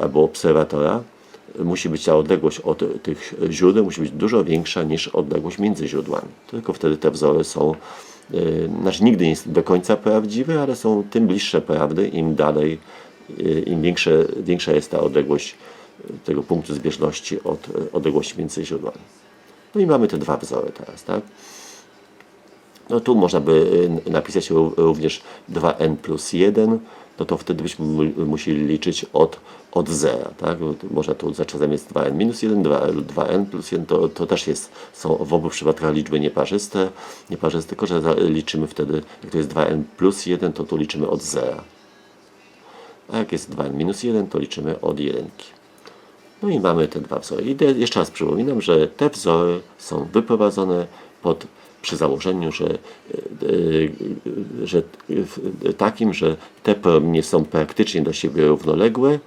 albo obserwatora, musi być ta odległość od tych źródeł musi być dużo większa niż odległość między źródłami. Tylko wtedy te wzory są, yy, znaczy nigdy nie jest do końca prawdziwe, ale są tym bliższe prawdy, im dalej, yy, im większe, większa jest ta odległość yy, tego punktu zbieżności od odległości między źródłami. No i mamy te dwa wzory teraz, tak? No tu można by napisać ró- również 2n plus 1, no to wtedy byśmy mu- musieli liczyć od, od zera, tak? Można tu za czasem jest 2n minus 1, 2, 2n plus 1, to, to też jest, są w obu przypadkach liczby nieparzyste, nieparzyste, tylko że liczymy wtedy, jak to jest 2n plus 1, to tu liczymy od zera. A jak jest 2n minus 1, to liczymy od jedynki. No i mamy te dwa wzory. I jeszcze raz przypominam, że te wzory są wyprowadzone pod, przy założeniu, że, e, e, że e, takim, że te promienie są praktycznie do siebie równoległe,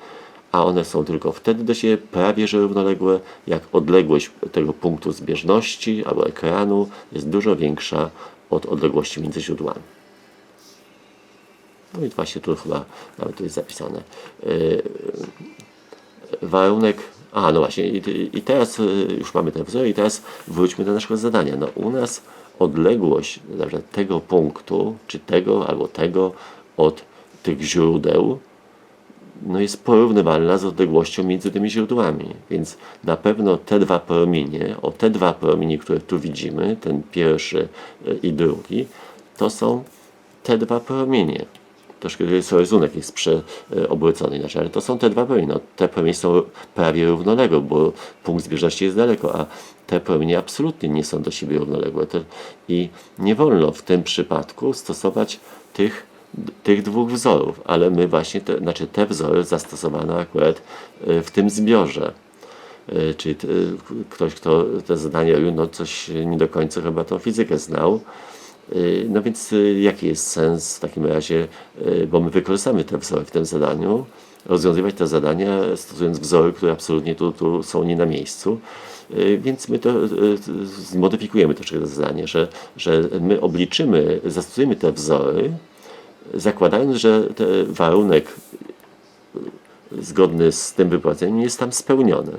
a one są tylko wtedy do siebie prawie że równoległe, jak odległość tego punktu zbieżności albo ekranu jest dużo większa od odległości między źródłami. No i właśnie tu chyba nawet to jest zapisane. Yy, warunek. A, no właśnie, i, i teraz y, już mamy ten wzór, i teraz wróćmy do naszego zadania. No, u nas odległość tego punktu, czy tego albo tego od tych źródeł, no jest porównywalna z odległością między tymi źródłami. Więc na pewno te dwa promienie, o te dwa promienie, które tu widzimy, ten pierwszy y, i drugi, to są te dwa promienie. Troszkę jest rysunek jest przeobrócony inaczej, ale to są te dwa promienie. No, te promienie są prawie równoległe, bo punkt zbieżności jest daleko, a te promienie absolutnie nie są do siebie równoległe. I nie wolno w tym przypadku stosować tych, tych dwóch wzorów, ale my właśnie, te, znaczy te wzory zastosowano akurat y, w tym zbiorze. Y, Czyli y, ktoś, kto te zadania no coś nie do końca chyba tą fizykę znał. No więc jaki jest sens w takim razie, bo my wykorzystamy te wzory w tym zadaniu, rozwiązywać te zadania stosując wzory, które absolutnie tu, tu są nie na miejscu. Więc my to zmodyfikujemy troszkę to zadanie, że, że my obliczymy, zastosujemy te wzory, zakładając, że warunek zgodny z tym wypłaceniem jest tam spełniony.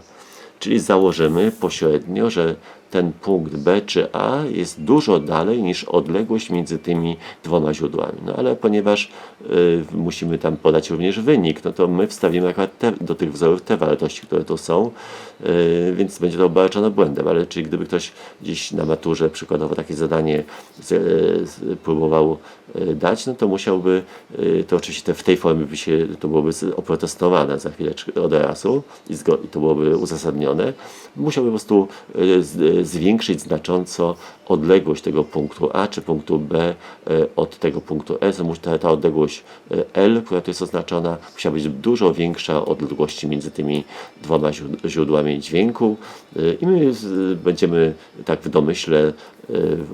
Czyli założymy pośrednio, że ten punkt B czy A jest dużo dalej niż odległość między tymi dwoma źródłami. No ale ponieważ y, musimy tam podać również wynik, no to my wstawimy akurat te, do tych wzorów te wartości, które tu są, y, więc będzie to obarczone błędem. Ale czyli gdyby ktoś gdzieś na maturze przykładowo takie zadanie z, próbował y, dać, no to musiałby, y, to oczywiście te, w tej formie by się, to byłoby oprotestowane za chwileczkę od razu i, i to byłoby uzasadnione, musiałby po prostu y, z, zwiększyć znacząco odległość tego punktu A czy punktu B y, od tego punktu S. Musi- Ta, ta odległość y, L, która tu jest oznaczona, musiała być dużo większa od odległości między tymi dwoma źród- źródłami dźwięku i my będziemy tak w domyśle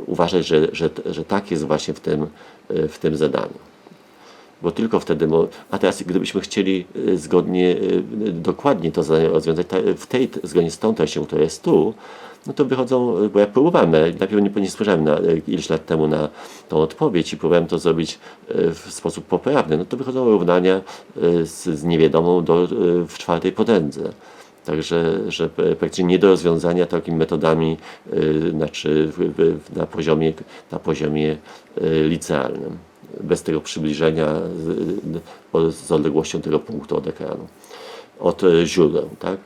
uważać, że, że, że tak jest właśnie w tym, w tym zadaniu bo tylko wtedy, a teraz gdybyśmy chcieli zgodnie, dokładnie to zadanie rozwiązać w tej, zgodnie z tą treścią, która jest tu, no to wychodzą, bo ja próbowałem, najpierw nie, spojrzałem na, y, ileś lat temu na tą odpowiedź i próbowałem to zrobić y, w sposób poprawny, no to wychodzą równania y, z, z niewiadomą do, w czwartej potędze. Także, że praktycznie nie do rozwiązania takimi metodami, y, znaczy na poziomie, na poziomie y, licealnym bez tego przybliżenia z, z odległością tego punktu od ekranu, od e, źródeł, tak?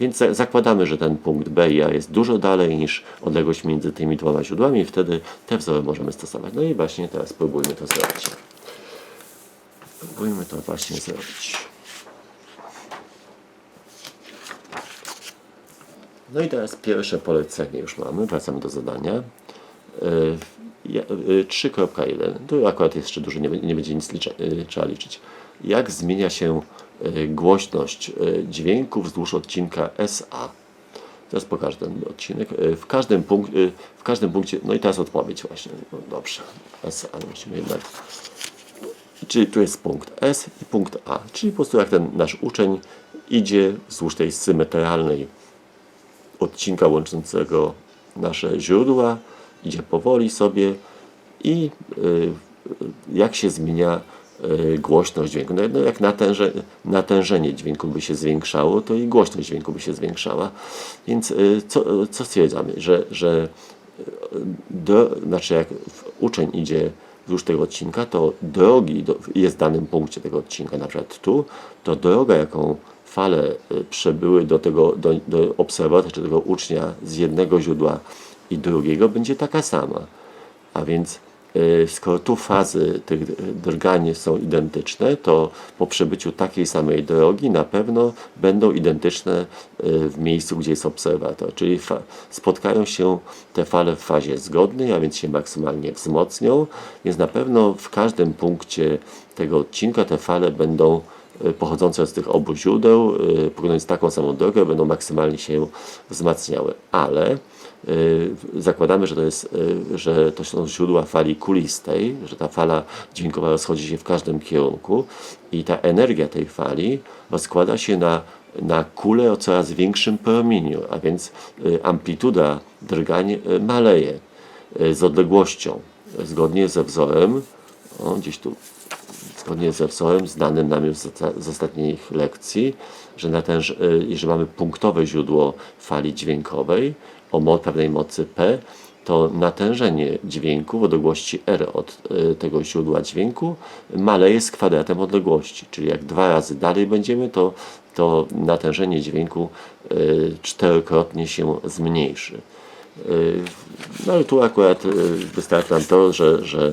Więc za- zakładamy, że ten punkt B i A jest dużo dalej niż odległość między tymi dwoma źródłami i wtedy te wzory możemy stosować. No i właśnie teraz spróbujmy to zrobić. Spróbujmy to właśnie zrobić. No i teraz pierwsze polecenie już mamy. Wracamy do zadania. Yy, ja- yy, 3.1. Tu akurat jeszcze dużo nie, będzie nic yy, trzeba liczyć. Jak zmienia się głośność yy, dźwięku wzdłuż odcinka SA? Teraz pokażę ten odcinek. Yy, W każdym, punkt, w każdym punkcie, no i teraz odpowiedź właśnie. No dobrze. SA musimy jednak. Czyli tu jest punkt S i punkt A. Czyli po prostu jak ten nasz uczeń idzie wzdłuż tej symetralnej odcinka łączącego nasze źródła, idzie powoli sobie i y, jak się zmienia y, głośność dźwięku. No, no jak natęże, natężenie dźwięku by się zwiększało, to i głośność dźwięku by się zwiększała. Więc y, co, co stwierdzamy? Że, że do, znaczy jak uczeń idzie wzdłuż tego odcinka, to drogi do, jest w danym punkcie tego odcinka, na przykład tu, to droga, jaką fale y, przebyły do tego, do, do obserwatora, czy tego ucznia z jednego źródła i drugiego, będzie taka sama. A więc y, skoro tu fazy tych drgań są identyczne, to po przebyciu takiej samej drogi na pewno będą identyczne y, w miejscu, gdzie jest obserwator. Czyli spotkają się te fale w fazie zgodnej, a więc się maksymalnie wzmocnią, więc na pewno w każdym punkcie tego odcinka te fale będą Y, pochodzące z tych obu źródeł, y, pokonując taką samą drogę, będą maksymalnie się wzmacniały. Ale y, zakładamy, że to, jest, że to są źródła fali kulistej, że ta fala dźwiękowa rozchodzi się w każdym kierunku i ta energia tej fali rozkłada się na, na kulę o coraz większym promieniu, a więc amplituda drgań maleje z odległością, zgodnie ze wzorem, o, gdzieś tu zgodnie ze wzorem znanym nam już z ostatnich lekcji, że, na ten, że mamy punktowe źródło fali dźwiękowej o pewnej mocy P, to natężenie dźwięku w odległości R od y, tego źródła dźwięku maleje z kwadratem odległości. Czyli jak dwa razy dalej będziemy, to, to natężenie dźwięku y, czterokrotnie się zmniejszy. Y, no ale tu akurat wystarczy nam to, że, że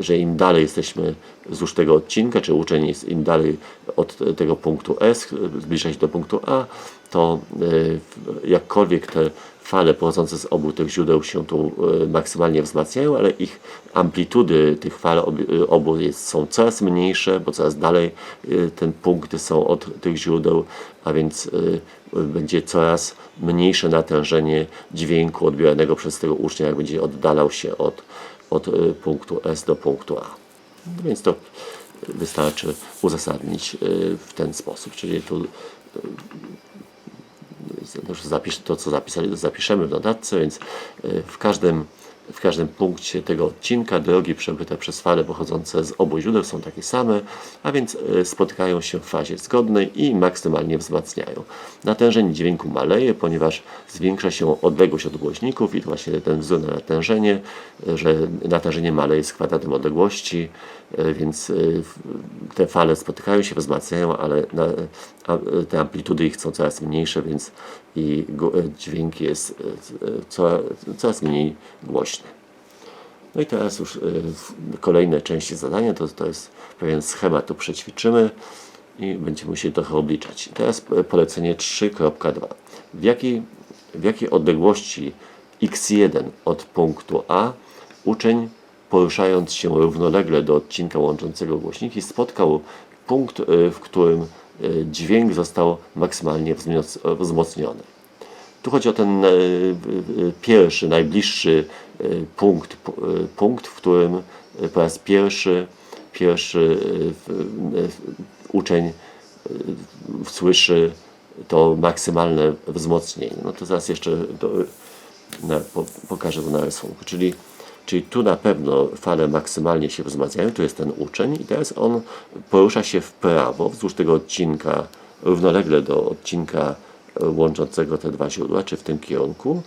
że im dalej jesteśmy wzdłuż tego odcinka, czy uczeń jest im dalej od tego punktu S, zbliża się do punktu A, to y, jakkolwiek te fale pochodzące z obu tych źródeł się tu y, maksymalnie wzmacniają, ale ich amplitudy tych fal obu jest, są coraz mniejsze, bo coraz dalej te punkty są od tych źródeł, a więc będzie coraz mniejsze natężenie dźwięku odbieranego przez tego ucznia, jak będzie oddalał się od od y, punktu S do punktu A. No więc to wystarczy uzasadnić y, w ten sposób. Czyli tu y, zapisz, to, co zapisali, zapiszemy w dodatce, więc w każdym w każdym punkcie tego odcinka drogi przebyte przez fale pochodzące z obu źródeł są takie same, a więc e, spotykają się w fazie zgodnej i maksymalnie wzmacniają. Natężenie dźwięku maleje, ponieważ zwiększa się odległość od głośników i to właśnie ten wzór na natężenie, e, że natężenie maleje z kwadratem odległości, więc te fale spotykają się, wzmacniają, ale te amplitudy ich są coraz mniejsze, więc i dźwięk jest coraz mniej głośny. No i teraz już kolejne części zadania, to, to jest pewien schemat, tu przećwiczymy i będziemy musieli trochę obliczać. Teraz polecenie 3.2. W jakiej, w jakiej odległości x1 od punktu A uczeń poruszając się równolegle do odcinka łączącego głośniki spotkał punkt, y, w którym y, dźwięk został maksymalnie wzmocniony. Tu chodzi o ten pierwszy, najbliższy punkt, punkt, w którym po raz pierwszy, pierwszy uczeń słyszy to maksymalne wzmocnienie. No to zaraz jeszcze do, na, po, pokażę to na rysunku. Czyli, czyli tu na pewno fale maksymalnie się wzmacniają, tu jest ten uczeń i teraz on porusza się w prawo wzdłuż tego odcinka, równolegle do odcinka łączącego te dwa źródła, czy w tym kierunku.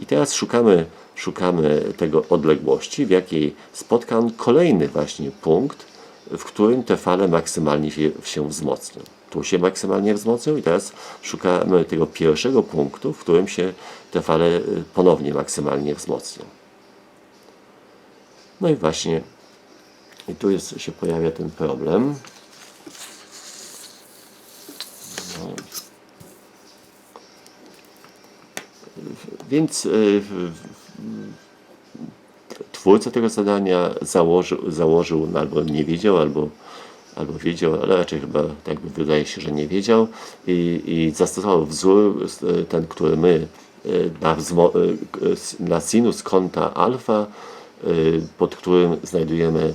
I teraz szukamy szukamy tego odległości, w jakiej spotka on kolejny właśnie punkt, w którym te fale maksymalnie się, się wzmocnią. Tu się maksymalnie wzmocnią i teraz szukamy tego pierwszego punktu, w którym się te fale y, ponownie maksymalnie wzmocnią. No i właśnie i tu jest, się pojawia ten problem. No. Więc y, twórca tego zadania założył, założył albo nie wiedział, albo, albo wiedział, ale raczej chyba tak by wydaje się, że nie wiedział i, i zastosował wzór, ten, który my e, na, e, na sinus kąta alfa, e, pod którym znajdujemy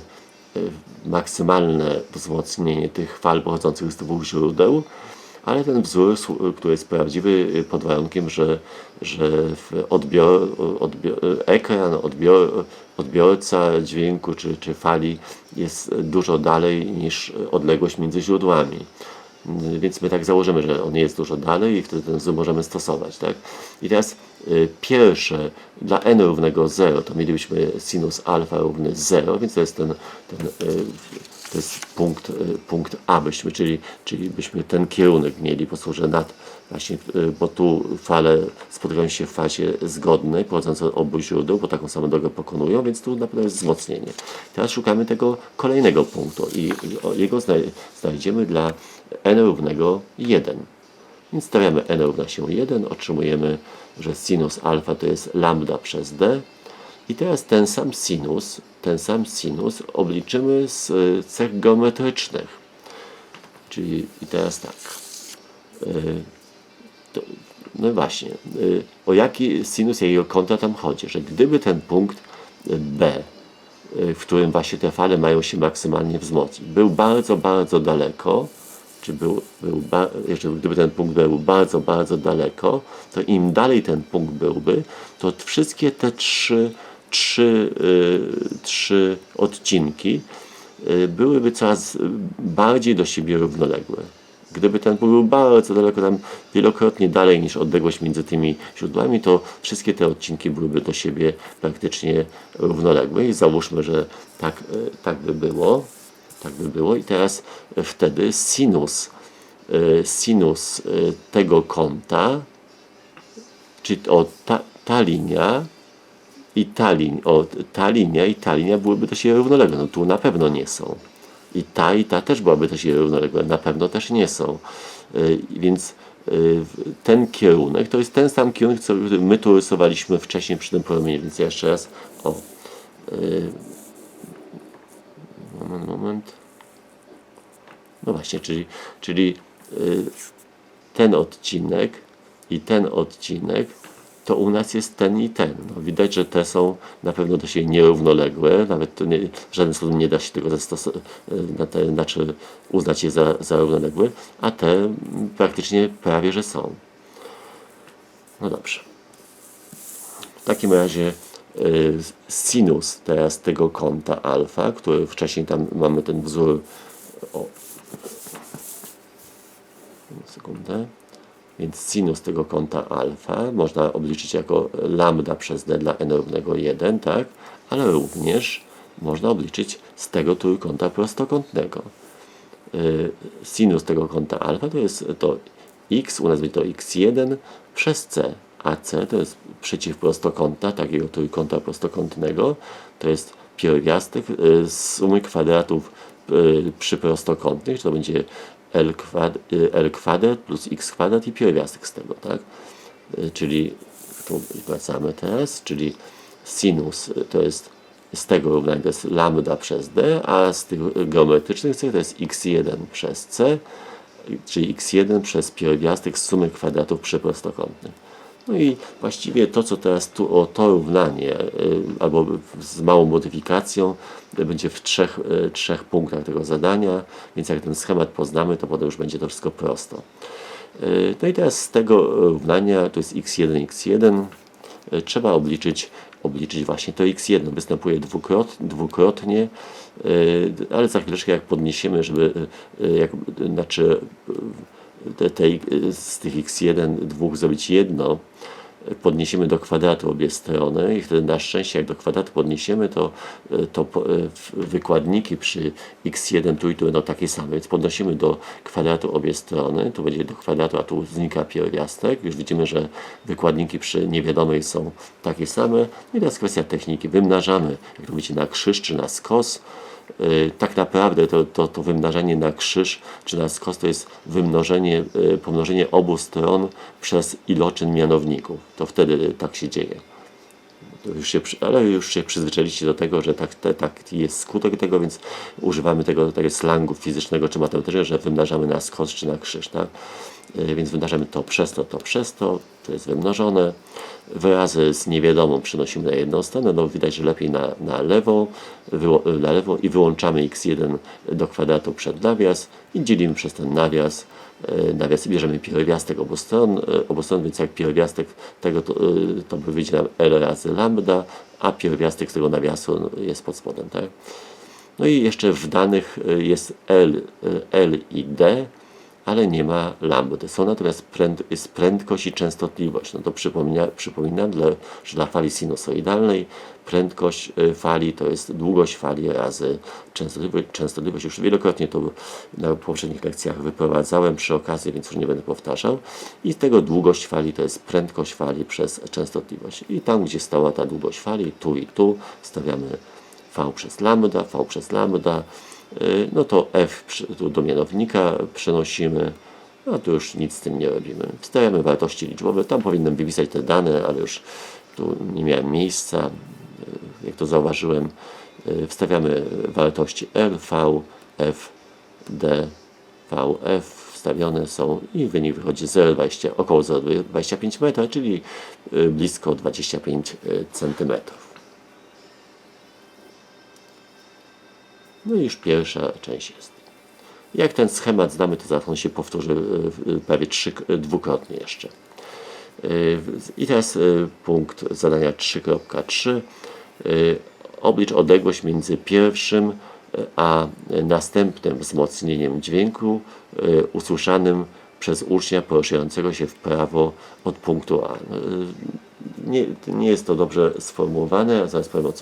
maksymalne wzmocnienie tych fal pochodzących z dwóch źródeł, ale ten wzór, słu- który jest prawdziwy y, pod warunkiem, że, że odbior, odbior, ekran, odbior, odbiorca dźwięku czy, czy fali jest dużo dalej niż odległość między źródłami. Y, Więc my tak założymy, że on jest dużo dalej i wtedy ten wzór możemy stosować. Tak? I teraz y, pierwsze, dla n równego 0, to mielibyśmy sinus alfa równy 0, więc to jest ten, ten y, to jest punkt, y, punkt A byśmy, czyli, czyli byśmy ten kierunek mieli po prostu, nad właśnie, y, bo tu fale spotykają się w fazie zgodnej, pochodzące od obu źródeł, bo taką samą drogę pokonują, więc tu naprawdę jest wzmocnienie. Teraz szukamy tego kolejnego punktu i i jego znaj- znajdziemy dla n równego 1. Więc stawiamy n równa się 1, otrzymujemy, że sinus alfa to jest lambda przez d. I teraz ten sam sinus, ten sam sinus obliczymy z cech geometrycznych. Czyli i teraz tak. Y, to, no właśnie, y, o jaki sinus jakiego kąta tam chodzi? Że gdyby ten punkt B, y, w którym właśnie te fale mają się maksymalnie wzmocnić, był bardzo, bardzo daleko, czy był, był jeszcze gdyby ten punkt był bardzo, bardzo daleko, to im dalej ten punkt byłby, to wszystkie te trzy, trzy, y, trzy odcinki y, byłyby coraz bardziej do siebie równoległe. Gdyby ten punkt był bardzo daleko, tam wielokrotnie dalej niż odległość między tymi źródłami, to wszystkie te odcinki byłyby do siebie praktycznie równoległe. I załóżmy, że tak, y, tak by było. Tak by było. I teraz y, wtedy sinus, y, sinus y, tego kąta, czyli o, ta, ta linia i ta, lin, o, ta linia i ta linia byłyby do siebie równoległe. No tu na pewno nie są. I ta i ta też byłaby do siebie równoległe. Na pewno też nie są. Więc ten kierunek to jest ten sam kierunek, co my tu rysowaliśmy wcześniej przy tym promieniu. Więc jeszcze raz o. y, Moment, moment. No właśnie, czyli, czyli y, ten odcinek i ten odcinek to u nas jest ten i ten. No, widać, że te są na pewno do siebie nierównoległe, nawet nie, w żaden sposób nie da się tego zastosować, na te, znaczy uznać je za, za równoległe, a te praktycznie prawie, że są. No dobrze. W takim razie y, sinus teraz tego kąta alfa, który wcześniej tam mamy ten wzór o, sekundę. Więc sinus tego kąta alfa można obliczyć jako lambda przez d dla n równego 1, tak? Ale również można obliczyć z tego trójkąta prostokątnego. Y, Sinus tego kąta alfa to jest to x, u nas będzie to x1 przez c, a c to jest przeciwprostokąta takiego trójkąta prostokątnego, to jest pierwiastek y, z sumy kwadratów y, przyprostokątnych, to będzie L, kwad, y, L kwadrat plus x kwadrat i pierwiastek z tego, tak? Czyli tu wracamy teraz, czyli sinus to jest z tego równania to jest lambda przez d, a z tych geometrycznych cech to jest x1 przez c, czyli x1 przez pierwiastek z sumy kwadratów przyprostokątnych. No i właściwie to, co teraz tu o to równanie, y, albo z małą modyfikacją, y, będzie w trzech, y, trzech punktach tego zadania, więc jak ten schemat poznamy, to potem już będzie to wszystko prosto. No i teraz z tego równania, to jest x1, x1, y, trzeba obliczyć, obliczyć właśnie to x1. Występuje dwukrot, dwukrotnie, ale za chwileczkę jak podniesiemy, żeby, jak, znaczy te, te, y, z tych x1 dwóch zrobić jedno, podniesiemy do kwadratu obie strony i wtedy na szczęście jak do kwadratu podniesiemy, to, y, to y, wykładniki przy x1 tu i tu będą takie same, więc podnosimy do kwadratu obie strony, tu będzie do kwadratu, a tu znika pierwiastek, już widzimy, że wykładniki przy niewiadomej są takie same. I teraz kwestia techniki, wymnażamy, jak to widzicie, na krzyż czy na skos, tak naprawdę to, to, to wymnażanie na krzyż czy na skos to jest wymnożenie, y, pomnożenie obu stron przez iloczyn mianowników. To wtedy tak się dzieje. Już się, ale już się przyzwyczailiście do tego, że tak, te, tak jest skutek tego, więc używamy tego, tego slangu fizycznego czy matematycznego, że wymnażamy na skos czy na krzyż. Tak? Y, więc wydarzamy to przez to, to przez to, to jest wymnożone. Wyrazy z niewiadomą przenosimy na jedną stronę, no widać, że lepiej na, na, wyło- na lewo i wyłączamy x1 do kwadratu przed nawias i dzielimy przez ten nawias e, nawias i bierzemy pierwiastek obu stron, e, obu stron, więc jak pierwiastek tego to, e, to by wyjdzie nam L razy lambda, a pierwiastek z tego nawiasu jest pod spodem, tak? No i jeszcze w danych jest L, L i D, ale nie ma lambdy. Są natomiast pręd, jest prędkość i częstotliwość. No to przypomina, przypominam, dla, że dla fali sinusoidalnej prędkość y, fali to jest długość fali razy częstotliwość. częstotliwość. Już wielokrotnie to na poprzednich lekcjach wyprowadzałem przy okazji, więc już nie będę powtarzał. I z tego długość fali to jest prędkość fali przez częstotliwość. I tam, gdzie stała ta długość fali, tu i tu, stawiamy v przez lambda, v przez lambda, no to f tu do mianownika przenosimy, no tu już nic z tym nie robimy. Wstawiamy wartości liczbowe, tam powinienem wypisać te dane, ale już tu nie miałem miejsca, y, jak to zauważyłem. Y, Wstawiamy wartości r, v, f, d, v, f wstawione są i wynik wychodzi 0,20, około 0,25 metra, czyli y, blisko 25 centymetrów. No i już pierwsza część jest. Jak ten schemat znamy, to zaraz się powtórzy y, y, prawie trzy, y, dwukrotnie jeszcze. I teraz punkt zadania 3.3. Y, Oblicz odległość między pierwszym a następnym wzmocnieniem dźwięku usłyszanym przez ucznia poruszającego się w prawo od punktu A. Nie, nie jest to dobrze sformułowane, zaraz powiem o co